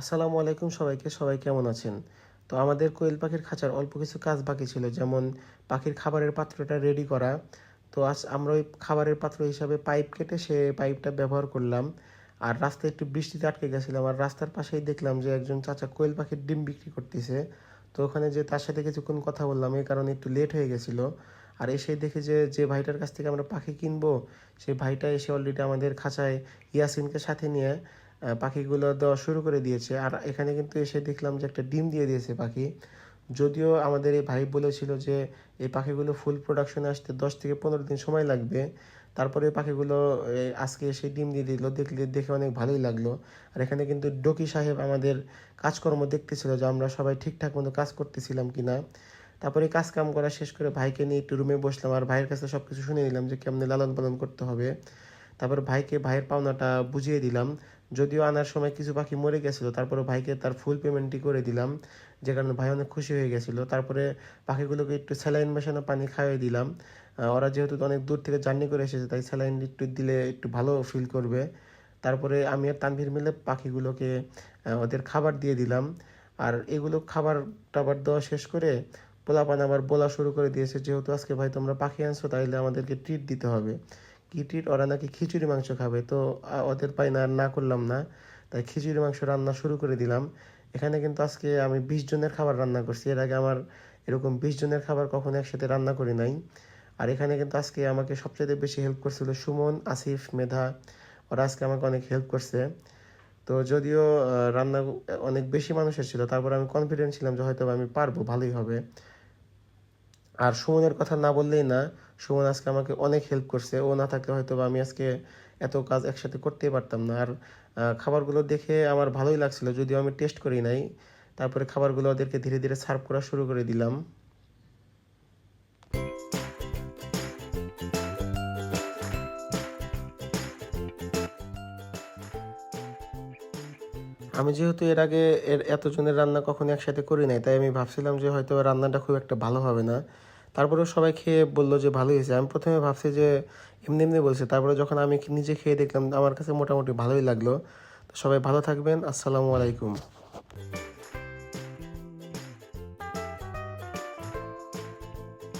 আসসালামু আলাইকুম সবাইকে, সবাই কেমন আছেন? তো আমাদের কোয়েল পাখির খাঁচার অল্প কিছু কাজ বাকি ছিল, যেমন পাখির খাবারের পাত্রটা রেডি করা। তো আজ আমরা ওই খাবারের পাত্র হিসাবে পাইপ কেটে সে পাইপটা ব্যবহার করলাম। আর রাস্তায় একটু বৃষ্টিতে আটকে গেছিলাম, আর রাস্তার পাশেই দেখলাম যে একজন চাচা কোয়েল পাখির ডিম বিক্রি করতেছে। তো ওখানে যে তার সাথে কিছুক্ষণ কথা বললাম, এই কারণে একটু লেট হয়ে গেছিল। আর এসে দেখি যে যে ভাইটার কাছ থেকে আমরা পাখি কিনবো সেই ভাইটা এসে অলরেডি আমাদের খাঁচায় ইয়াসিনকে সাথে নিয়ে পাখিগুলো দেওয়া শুরু করে দিয়েছে। আর এখানে কিন্তু এসে দেখলাম যে একটা ডিম দিয়ে দিয়েছে পাখি। যদিও আমাদের এই ভাই বলেছিল যে এই পাখিগুলো ফুল প্রোডাকশনে আসতে দশ থেকে পনেরো দিন সময় লাগবে। তারপরে পাখিগুলো আজকে এসে ডিম দিয়ে দিল, দেখলে, দেখে অনেক ভালোই লাগল। আর এখানে কিন্তু ডকি সাহেব আমাদের কাজকর্ম দেখতেছিল যে আমরা সবাই ঠিকঠাক মতো কাজ করতেছিলাম কিনা। তারপরে কাজ কাম করা শেষ করে ভাইকে নিয়ে একটু রুমে বসলাম আর ভাইয়ের কাছে সব কিছু শুনে নিলাম যে কেমনে লালন পালন করতে হবে। তারপর ভাইকে ভাইয়ের পাওনাটা বুঝিয়ে দিলাম। যদিও আনার সময় কিছু পাখি মরে গেছিল তারপরে ভাইকে তার ফুল পেমেন্টই করে দিলাম, যে কারণে ভাই অনেক খুশি হয়ে গেছিল। তারপরে পাখিগুলোকে একটু স্যালাইন মেশানো পানি খাইয়ে দিলাম। ওরা যেহেতু অনেক দূর থেকে জার্নি করে এসেছে, তাই স্যালাইন একটু দিলে একটু ভালো ফিল করবে। তারপরে আমি আর তানভীর মিলে পাখিগুলোকে ওদের খাবার দিয়ে দিলাম। আর এগুলো খাবার টাবার দেওয়া শেষ করে পোলাপান আবার বলা শুরু করে দিয়েছে, যেহেতু আজকে ভাই তোমরা পাখি আনছো, তাইলে আমাদেরকে ট্রিট দিতে হবে। কি ট্রিট ওরা নাকি খিচুড়ি মাংস খাবে। তো ওদের পাই না না করলাম না। তাই খিচুড়ি মাংস রান্না শুরু করে দিলাম। এখানে কিন্তু আজকে আমি বিশ জনের খাবার রান্না করছি। এর আগে আমার এরকম বিশ জনের খাবার কখনো একসাথে রান্না করি নাই। আর এখানে কিন্তু আজকে আমাকে সবচেয়ে বেশি হেল্প করছিল সুমন, আসিফ, মেধা। ওরা আজকে আমাকে অনেক হেল্প করছে। তো যদিও রান্না অনেক বেশি মানুষের ছিল, তারপর আমি কনফিডেন্ট ছিলাম যে হয়তো আমি পারব, ভালোই হবে। আর সুমনের কথা না বললেই না, সুমন আজকে আমাকে অনেক হেল্প করছে। ও না থাকলে হয়তো আমি আজকে এত কাজ একসাথে করতেই পারতাম না। আর খাবারগুলো দেখে আমার ভালোই লাগছিল, যদিও আমি টেস্ট করি নাই। তারপরে খাবারগুলো ওদেরকে ধীরে ধীরে সার্ভ করা শুরু করে দিলাম। আমি যেহেতু এর আগে এর এতজনের রান্না কখনো একসাথে করি নাই, তাই আমি ভাবছিলাম যে হয়তো রান্নাটা খুব একটা ভালো হবে না। তারপরেও সবাই খেয়ে বলল যে ভালোই হয়েছে। আমি প্রথমে ভাবছি যে এমনি এমনি বলছে। তারপরে যখন আমি নিজে খেয়ে দেখলাম, আমার কাছে মোটামুটি ভালোই লাগল। তো সবাই ভালো থাকবেন। আসসালামু আলাইকুম।